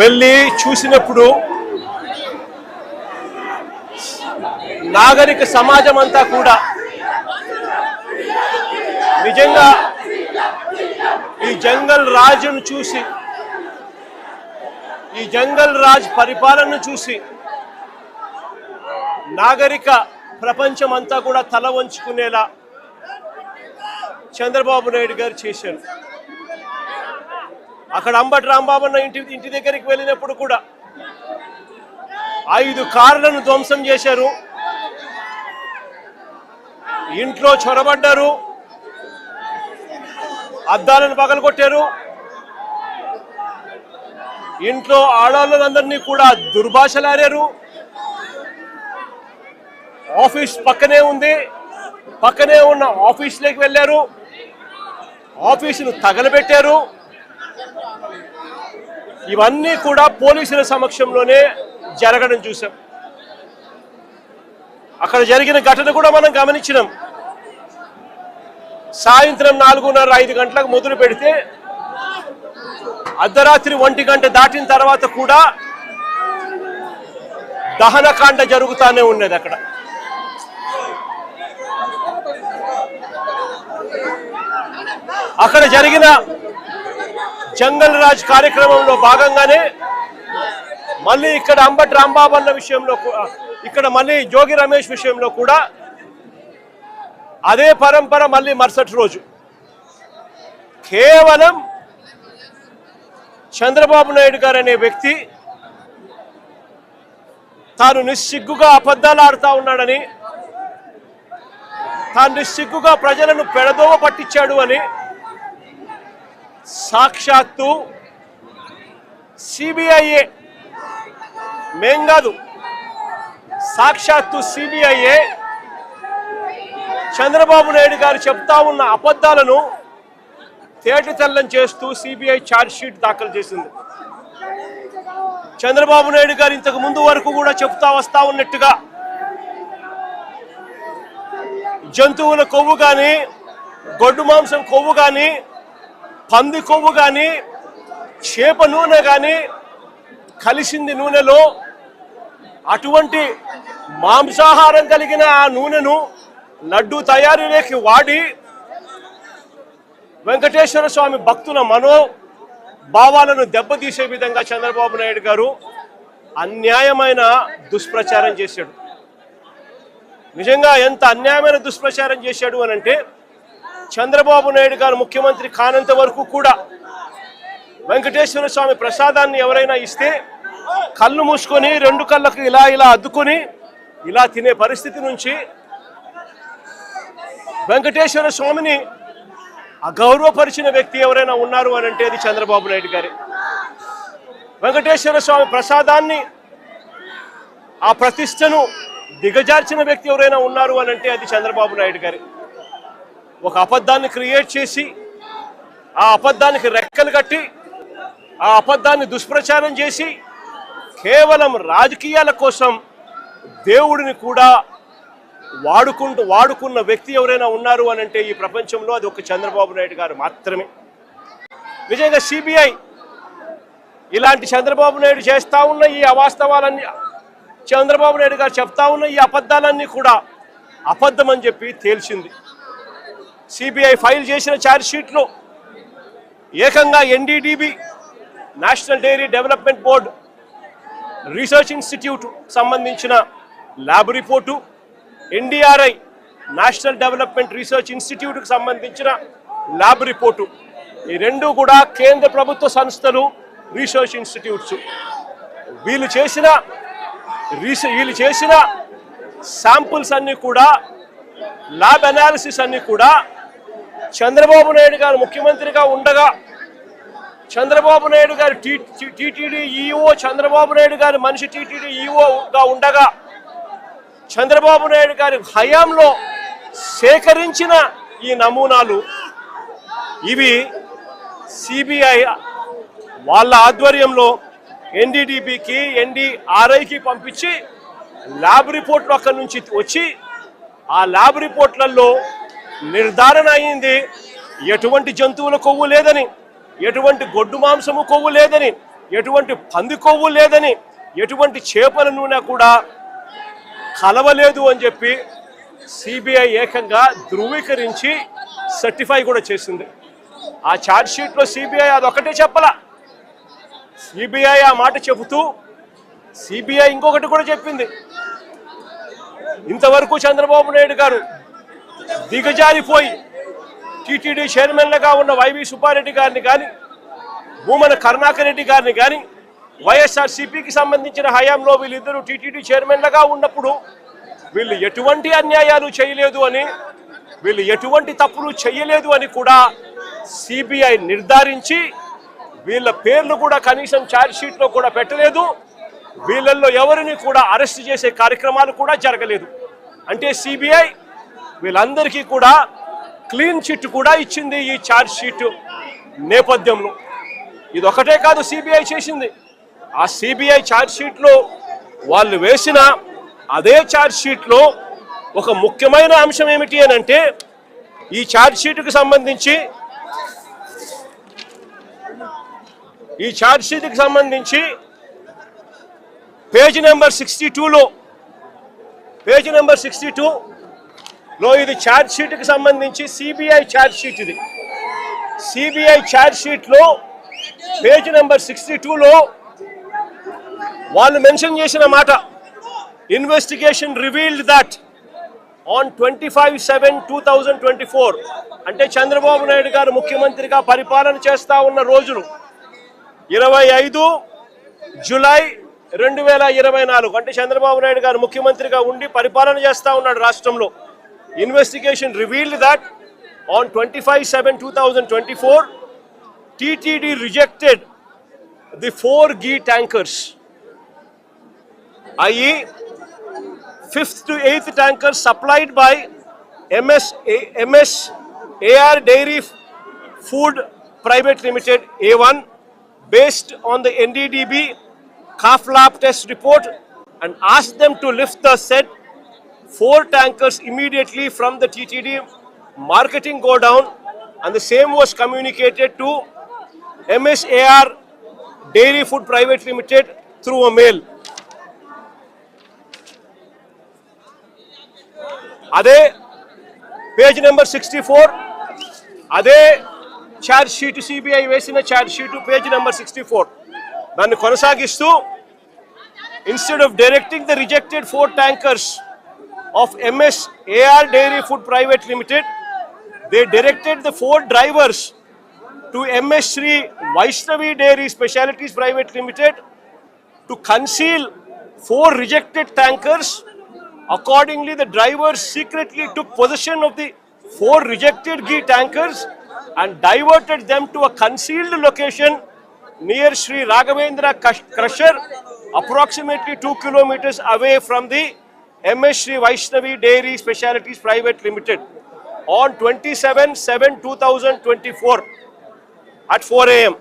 వెళ్ళి చూసినప్పుడు నాగరిక సమాజం అంతా కూడా నిజంగా ఈ జంగల్ రాజును చూసి ఈ జంగల్ రాజ్ పరిపాలనను చూసి నాగరిక ప్రపంచం అంతా కూడా తల వంచుకునేలా చంద్రబాబు నాయుడు గారు చేశారు. అక్కడ అంబటి రాంబాబన్న ఇంటి ఇంటి దగ్గరికి వెళ్ళినప్పుడు కూడా ఐదు కార్లను ధ్వంసం చేశారు. ఇంట్లో చొరబడ్డారు. అద్దాలను పగలగొట్టారు. ఇంట్లో ఆడవాళ్ళందరినీ కూడా దుర్భాషలాడారు. ఆఫీస్ పక్కనే ఉంది. పక్కనే ఉన్న ఆఫీస్లోకి వెళ్ళారు. ఆఫీసును తగలబెట్టారు. ఇవన్నీ కూడా పోలీసుల సమక్షంలోనే జరగడం చూసాం అక్కడ జరిగిన ఘటన కూడా మనం గమనించినాం. సాయంత్రం నాలుగున్నర ఐదు గంటలకు మొదలు పెడితే అర్ధరాత్రి ఒంటి గంట దాటిన తర్వాత కూడా దహనకాండ జరుగుతానే ఉన్నది అక్కడ. అక్కడ జరిగిన జంగల్ రాజ్ కార్యక్రమంలో భాగంగానే మళ్ళీ ఇక్కడ అంబటి రాంబాబు అన్న విషయంలో ఇక్కడ మళ్ళీ జోగి రమేష్ విషయంలో కూడా అదే పరంపర మళ్ళీ మరుసటి రోజు. కేవలం చంద్రబాబు నాయుడు గారు అనే వ్యక్తి తాను నిస్సిగ్గుగా అబద్ధాలు ఆడుతా ఉన్నాడని తాను నిస్సిగ్గుగా ప్రజలను పెడదోవ పట్టించాడు అని సాక్షాత్తు సిబిఐఏ మేం కాదు. సాక్షాత్తు సిబిఐఏ చంద్రబాబు నాయుడు గారు చెప్తా ఉన్న అబద్ధాలను తేటి తెల్లం చేస్తూ సిబిఐ ఛార్జ్ షీట్ దాఖలు చేసింది. చంద్రబాబు నాయుడు గారు ఇంతకు ముందు వరకు కూడా చెప్తా వస్తా ఉన్నట్టుగా జంతువుల కొవ్వు కానీ గొడ్డు మాంసం కొవ్వు కానీ పంది కొవ్వు కానీ చేప నూనె కానీ కలిసింది నూనెలో అటువంటి మాంసాహారం కలిగిన ఆ నూనెను లడ్డు తయారీలోకి వాడి వెంకటేశ్వర స్వామి భక్తుల మనో భావాలను దెబ్బతీసే విధంగా చంద్రబాబు నాయుడు గారు అన్యాయమైన దుష్ప్రచారం చేశాడు. నిజంగా ఎంత అన్యాయమైన దుష్ప్రచారం చేశాడు అని అంటే చంద్రబాబు నాయుడు గారు ముఖ్యమంత్రి కానంత వరకు కూడా వెంకటేశ్వర స్వామి ప్రసాదాన్ని ఎవరైనా ఇస్తే కళ్ళు మూసుకొని రెండు కళ్ళకు ఇలా ఇలా అద్దుకొని ఇలా తినే పరిస్థితి నుంచి వెంకటేశ్వర స్వామిని అగౌరవపరిచిన వ్యక్తి ఎవరైనా ఉన్నారు అని అంటే అది చంద్రబాబు నాయుడు గారి. వెంకటేశ్వర స్వామి ప్రసాదాన్ని ఆ ప్రతిష్టను దిగజార్చిన వ్యక్తి ఎవరైనా ఉన్నారు అని అంటే అది చంద్రబాబు నాయుడు గారి. ఒక అబద్ధాన్ని క్రియేట్ చేసి ఆ అబద్ధానికి రెక్కలు కట్టి ఆ అబద్ధాన్ని దుష్ప్రచారం చేసి కేవలం రాజకీయాల కోసం దేవుడిని కూడా వాడుకుంటూ వాడుకున్న వ్యక్తి ఎవరైనా ఉన్నారు అని అంటే ఈ ప్రపంచంలో అది ఒక చంద్రబాబు నాయుడు గారు మాత్రమే. నిజంగా సిబిఐ ఇలాంటి చంద్రబాబు నాయుడు చేస్తా ఉన్న ఈ అవాస్తవాలన్నీ చంద్రబాబు నాయుడు గారు చెప్తా ఉన్న ఈ అబద్ధాలన్నీ కూడా అబద్ధం అని చెప్పి తేల్చింది. సిబిఐ ఫైల్ చేసిన ఛార్జ్షీట్ను ఏకంగా NDDB national dairy development board research institute సంబంధించిన lab report NDRI national development research ఇన్స్టిట్యూట్కి సంబంధించిన ల్యాబ్ రిపోర్టు. ఈ రెండు కూడా కేంద్ర ప్రభుత్వ సంస్థలు రీసెర్చ్ ఇన్స్టిట్యూట్స్. వీళ్ళు చేసిన రీసె వీళ్ళు చేసిన శాంపుల్స్ అన్నీ కూడా ల్యాబ్ అనాలిసిస్ అన్నీ కూడా చంద్రబాబు నాయుడు గారు ముఖ్యమంత్రిగా ఉండగా చంద్రబాబు నాయుడు గారు టీటీడీ ఈఓ చంద్రబాబు నాయుడు గారి మనిషి టీటీడీ ఈఓగా ఉండగా చంద్రబాబు నాయుడు గారి హయాంలో సేకరించిన ఈ నమూనాలు ఇవి సిబిఐ వాళ్ళ ఆధ్వర్యంలో ఎన్డీడీబీకి ఎన్డీఆర్ఐకి పంపించి ల్యాబ్ రిపోర్ట్లు అక్కడి నుంచి వచ్చి ఆ ల్యాబ్ రిపోర్ట్లలో నిర్ధారణ అయింది. ఎటువంటి జంతువుల కొవ్వు లేదని ఎటువంటి గొడ్డు మాంసము కొవ్వు లేదని ఎటువంటి పంది కొవ్వు లేదని ఎటువంటి చేపల నూనె కూడా కలవలేదు అని చెప్పి సిబిఐ ఏకంగా ధృవీకరించి సర్టిఫై కూడా చేసింది. ఆ ఛార్జ్ షీట్లో సిబిఐ అదొకటే చెప్పలా. సిబిఐ ఆ మాట చెబుతూ సిబిఐ ఇంకొకటి కూడా చెప్పింది. ఇంతవరకు చంద్రబాబు నాయుడు గారు దిగజారిపోయి టీటీడీ చైర్మన్లుగా ఉన్న వైవి సుబ్బారెడ్డి గారిని కానీ భూమన కరుణాకర్ రెడ్డి గారిని కానీ వైఎస్ఆర్ సిపికి సంబంధించిన హయాంలో వీళ్ళిద్దరూ టీటీడీ చైర్మన్లుగా ఉన్నప్పుడు వీళ్ళు ఎటువంటి అన్యాయాలు చేయలేదు అని వీళ్ళు ఎటువంటి తప్పులు చేయలేదు అని కూడా సిబిఐ నిర్ధారించి వీళ్ళ పేర్లు కూడా కనీసం ఛార్జ్షీట్లో కూడా పెట్టలేదు. వీళ్ళల్లో ఎవరిని కూడా అరెస్ట్ చేసే కార్యక్రమాలు కూడా జరగలేదు. అంటే సిబిఐ వీళ్ళందరికీ కూడా క్లీన్ చిట్ కూడా ఇచ్చింది ఈ ఛార్జ్ షీట్ నేపథ్యంలో. ఇది ఒకటే కాదు సిబిఐ చేసింది. ఆ సిబిఐ ఛార్జ్ షీట్లో వాళ్ళు వేసిన అదే ఛార్జ్ షీట్లో ఒక ముఖ్యమైన అంశం ఏమిటి అని అంటే ఈ ఛార్జ్ షీట్కి సంబంధించి ఈ ఛార్జ్ షీట్కి సంబంధించి పేజ్ నెంబర్ సిక్స్టీ టూలో పేజ్ నెంబర్ సిక్స్టీ టూ టూలో ఇది ఛార్జ్ షీట్కి సంబంధించి సిబిఐ ఛార్జ్ షీట్ ఇది. సిబిఐ ఛార్జ్ షీట్లో పేజ్ నెంబర్ సిక్స్టీ టూలో వాళ్ళు మెన్షన్ చేసిన మాట investigation revealed that on twenty five seven two thousand twenty four అంటే చంద్రబాబు నాయుడు గారు ముఖ్యమంత్రిగా పరిపాలన చేస్తూ ఉన్న రోజులు ఇరవై ఐదు జులై రెండు వేల ఇరవై నాలుగు అంటే చంద్రబాబు నాయుడు గారు ముఖ్యమంత్రిగా ఉండి పరిపాలన చేస్తూ ఉన్నాడు రాష్ట్రంలో. investigation revealed that on 25 7 2024, TTD rejected the four ghee tankers, i.e., fifth to eighth tankers supplied by MS, MS AR Dairy Food Private Limited A1 based on the NDDB calf lab test report and asked them to lift the said four tankers immediately from the TTD marketing go down and the same was communicated to MSAR Dairy Food Private Limited through a mail. అదే page number sixty four అదే charge sheet CBI వేసిన charge sheet page number sixty four దాన్ని కొనసాగిస్తూ instead of directing the rejected four tankers of MS AR Dairy Food Private Limited, they directed the four drivers to MS Sri Vaishnavi Dairy Specialities Private Limited to conceal four rejected tankers. Accordingly, the drivers secretly took possession of the four rejected ghee tankers and diverted them to a concealed location near Sri Raghavendra Crusher, approximately 2 kilometers away from the MS Sri Vaishnavi Dairy Specialities Private Limited on 27 7 2024 at 4 am.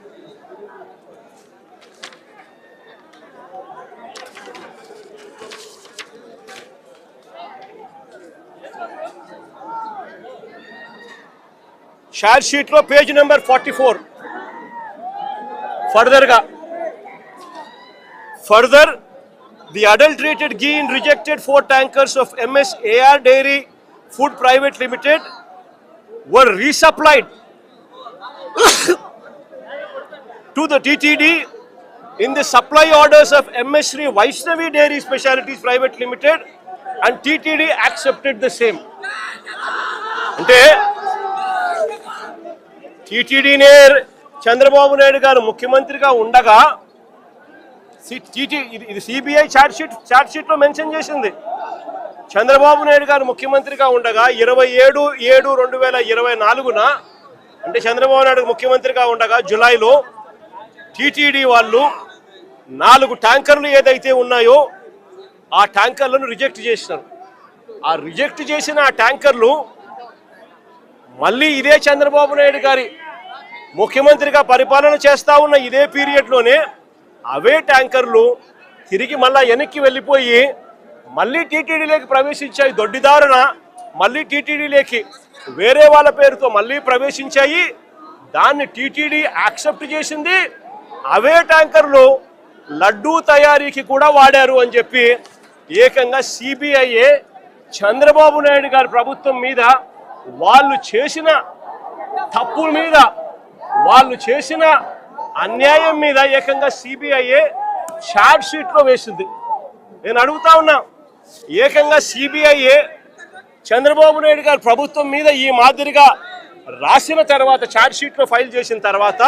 SHAR షీట్లో page number forty four ఫర్దర్గా further The adulterated ghee in rejected four tankers of MS AR Dairy Food Private Limited were resupplied to the TTD in the supply orders of MS Sri Vaishnavi Dairy Specialities Private Limited and TTD accepted the same. అంటే టీటీడీనే చంద్రబాబు నాయుడు గారు ముఖ్యమంత్రిగా ఉండగా సి- టీటీ ఇది- CBI charge sheet charge షీట్లో mention చేసింది. చంద్రబాబు నాయుడు గారు ముఖ్యమంత్రిగా ఉండగా ఇరవై ఏడు ఏడు రెండు వేల ఇరవై నాలుగున అంటే చంద్రబాబు నాయుడు ముఖ్యమంత్రిగా ఉండగా జులైలో టీటీడీ వాళ్ళు నాలుగు ట్యాంకర్లు ఏదైతే ఉన్నాయో ఆ ట్యాంకర్లను రిజెక్ట్ చేసినారు. ఆ రిజెక్ట్ చేసిన ఆ ట్యాంకర్లు మళ్ళీ ఇదే చంద్రబాబు నాయుడు గారి ముఖ్యమంత్రిగా పరిపాలన చేస్తా ఉన్న ఇదే పీరియడ్లోనే అవే ట్యాంకర్లు తిరిగి మళ్ళా వెనక్కి వెళ్ళిపోయి మళ్ళీ టీటీడీలోకి ప్రవేశించాయి దొడ్డిదారున మళ్ళీ టీటీడీలోకి వేరే వాళ్ళ పేరుతో మళ్ళీ ప్రవేశించాయి. దాన్ని టీటీడీ యాక్సెప్ట్ చేసింది. అవే ట్యాంకర్లు లడ్డూ తయారీకి కూడా వాడారు అని చెప్పి ఏకంగా సిబిఐఏ చంద్రబాబు నాయుడు గారి ప్రభుత్వం మీద వాళ్ళు చేసిన తప్పుల మీద వాళ్ళు చేసిన అన్యాయం మీద ఏకంగా సిబిఐఏ షార్ట్ షీట్లో వేసింది. నేను అడుగుతా ఉన్నా ఏకంగా సిబిఐఏ చంద్రబాబు నాయుడు గారి ప్రభుత్వం మీద ఈ మాదిరిగా రాసిన తర్వాత ఛార్జ్ షీట్లో ఫైల్ చేసిన తర్వాత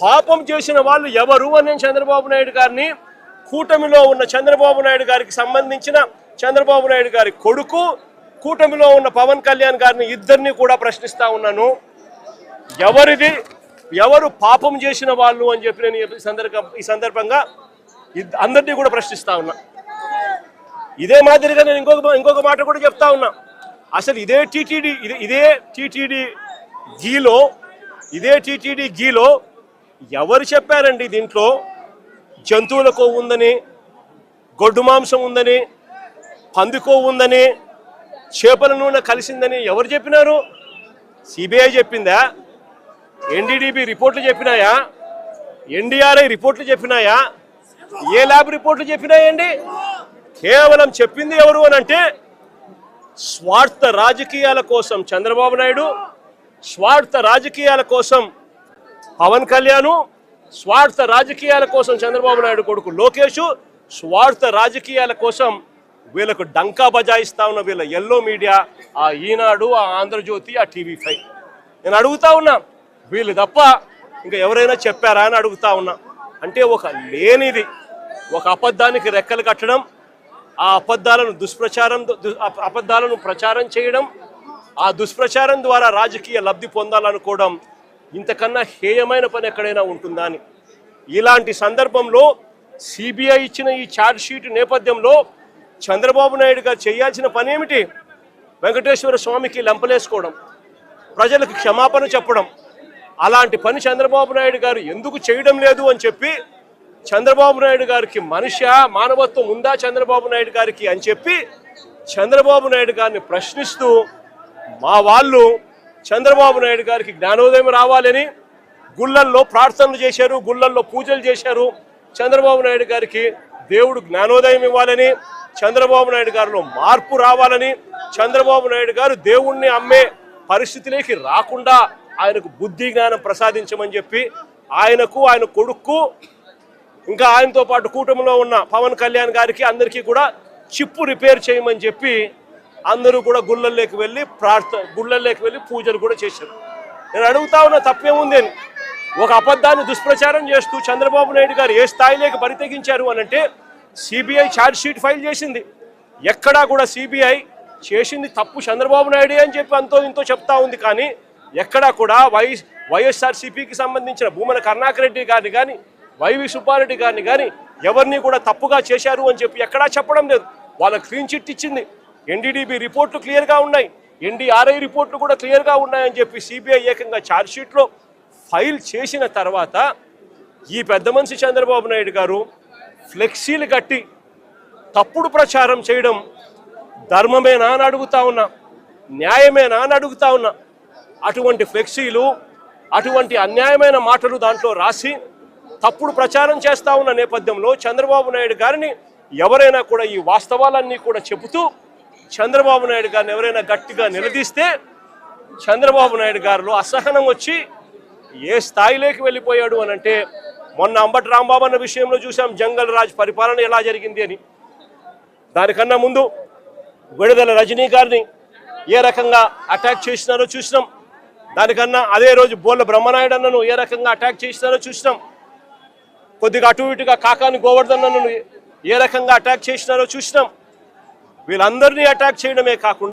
పాపం చేసిన వాళ్ళు ఎవరు అని నేను చంద్రబాబు నాయుడు గారిని కూటమిలో ఉన్న చంద్రబాబు నాయుడు గారికి సంబంధించిన చంద్రబాబు నాయుడు గారి కొడుకు కూటమిలో ఉన్న పవన్ కళ్యాణ్ గారిని ఇద్దరిని కూడా ప్రశ్నిస్తా ఉన్నాను. ఎవరిది? ఎవరు పాపం చేసిన వాళ్ళు అని చెప్పి నేను ఈ సందర్భ ఈ సందర్భంగా అందరినీ కూడా ప్రశ్నిస్తా ఉన్నా. ఇదే మాదిరిగా నేను ఇంకొక ఇంకొక మాట కూడా చెప్తా ఉన్నా. అసలు ఇదే టీటీడీ ఇది ఇదే టీటీడీ గీలో ఇదే టీటీడీ గీలో ఎవరు చెప్పారండి దీంట్లో? జంతువుల కొవ్వు ఉందని గొడ్డు మాంసం ఉందని పంది కొవ్వు ఉందని చేపల నూనె కలిసిందని ఎవరు చెప్పినారు? సిబిఐ చెప్పిందా? ఎన్డీడీబీ రిపోర్ట్లు చెప్పినాయా? ఎన్డీఆర్ఐ రిపోర్ట్లు చెప్పినాయా? ఏ ల్యాబ్ రిపోర్ట్లు చెప్పినాయండి? కేవలం చెప్పింది ఎవరు అని అంటే స్వార్థ రాజకీయాల కోసం చంద్రబాబు నాయుడు స్వార్థ రాజకీయాల కోసం పవన్ కళ్యాణ్ స్వార్థ రాజకీయాల కోసం చంద్రబాబు నాయుడు కొడుకు లోకేష్ స్వార్థ రాజకీయాల కోసం వీళ్ళకు డంకా బజాయిస్తా ఉన్న వీళ్ళ ఎల్లో మీడియా ఆ ఈనాడు ఆ ఆంధ్రజ్యోతి ఆ టీవీ ఫైవ్. నేను అడుగుతా ఉన్నా వీళ్ళు తప్ప ఇంకా ఎవరైనా చెప్పారా అని అడుగుతా ఉన్నా. అంటే ఒక లేనిది ఒక అబద్ధానికి రెక్కలు కట్టడం ఆ అబద్ధాలను దుష్ప్రచారం అబద్ధాలను ప్రచారం చేయడం ఆ దుష్ప్రచారం ద్వారా రాజకీయ లబ్ధి పొందాలనుకోవడం ఇంతకన్నా హేయమైన పని ఎక్కడైనా ఉంటుందా అని. ఇలాంటి సందర్భంలో సిబిఐ ఇచ్చిన ఈ ఛార్జ్షీట్ నేపథ్యంలో చంద్రబాబు నాయుడు గారు చేయాల్సిన పని ఏమిటి? వెంకటేశ్వర స్వామికి లెంపలేసుకోవడం ప్రజలకు క్షమాపణ చెప్పడం అలాంటి పని చంద్రబాబు నాయుడు గారు ఎందుకు చేయడం లేదు అని చెప్పి చంద్రబాబు నాయుడు గారికి మనిషి మానవత్వం ఉందా చంద్రబాబు నాయుడు గారికి అని చెప్పి చంద్రబాబు నాయుడు గారిని ప్రశ్నిస్తూ మా వాళ్ళు చంద్రబాబు నాయుడు గారికి జ్ఞానోదయం రావాలని గుళ్ళల్లో ప్రార్థనలు చేశారు గుళ్ళల్లో పూజలు చేశారు. చంద్రబాబు నాయుడు గారికి దేవుడు జ్ఞానోదయం ఇవ్వాలని చంద్రబాబు నాయుడు గారిలో మార్పు రావాలని చంద్రబాబు నాయుడు గారు దేవుణ్ణి అమ్మే పరిస్థితిలోకి రాకుండా ఆయనకు బుద్ధి జ్ఞానం ప్రసాదించమని చెప్పి ఆయనకు ఆయన కొడుక్కు ఇంకా ఆయనతో పాటు కూటమిలో ఉన్న పవన్ కళ్యాణ్ గారికి అందరికీ కూడా చిప్పు రిపేర్ చేయమని చెప్పి అందరూ కూడా గుళ్ళల్లోకి వెళ్ళి ప్రార్థ గుళ్ళల్లోకి వెళ్ళి పూజలు కూడా చేశారు. నేను అడుగుతా ఉన్న తప్పేముంది అని. ఒక అబద్ధాన్ని దుష్ప్రచారం చేస్తూ చంద్రబాబు నాయుడు గారు ఏ స్థాయిలోకి బరితెగించారు అని అంటే సిబిఐ ఛార్జ్ షీట్ ఫైల్ చేసింది. ఎక్కడా కూడా సిబిఐ చేసింది తప్పు చంద్రబాబు నాయుడే అని చెప్పి అంతో ఇంతో చెప్తా ఉంది కానీ ఎక్కడా కూడా వై వైఎస్ఆర్సీపీకి సంబంధించిన భూమన కరుణాకర్ రెడ్డి గారిని కానీ వైవి సుబ్బారెడ్డి గారిని కానీ ఎవరిని కూడా తప్పుగా చేశారు అని చెప్పి ఎక్కడా చెప్పడం లేదు. వాళ్ళ క్లీన్ చిట్ ఇచ్చింది. ఎన్డీడీబీ రిపోర్ట్లు క్లియర్గా ఉన్నాయి. ఎన్డీఆర్ఐ రిపోర్ట్లు కూడా క్లియర్గా ఉన్నాయని చెప్పి సిబిఐ ఏకంగా ఛార్జ్షీట్లో ఫైల్ చేసిన తర్వాత ఈ పెద్ద మనిషి చంద్రబాబు నాయుడు గారు ఫ్లెక్సీలు కట్టి తప్పుడు ప్రచారం చేయడం ధర్మమేనా అని అడుగుతా ఉన్నా న్యాయమేనా అని అడుగుతా ఉన్నా అటువంటి ఫ్లెక్సీలు అటువంటి అన్యాయమైన మాటలు దాంట్లో రాసి తప్పుడు ప్రచారం చేస్తా ఉన్న నేపథ్యంలో చంద్రబాబు నాయుడు గారిని ఎవరైనా కూడా ఈ వాస్తవాలన్నీ కూడా చెబుతూ చంద్రబాబు నాయుడు గారిని ఎవరైనా గట్టిగా నిలదీస్తే చంద్రబాబు నాయుడు గారిలో అసహనం వచ్చి ఏ స్థాయిలోకి వెళ్ళిపోయాడు అని అంటే మొన్న అంబటి రాంబాబు అన్న విషయంలో చూసాం జంగల్ రాజ్ పరిపాలన ఎలా జరిగింది అని. దానికన్నా ముందు విడుదల రజనీ గారిని ఏ రకంగా అటాక్ చేసినారో చూసినాం. దానికన్నా అదే రోజు బోళ్ళ బ్రహ్మనాయుడు అన్నను ఏ రకంగా అటాక్ చేసినారో చూసినాం. కొద్దిగా అటు ఇటుగా కాకాని గోవర్ధన్ అన్నను ఏ రకంగా అటాక్ చేసినారో చూసినాం. వీళ్ళందరినీ అటాక్ చేయడమే కాకుండా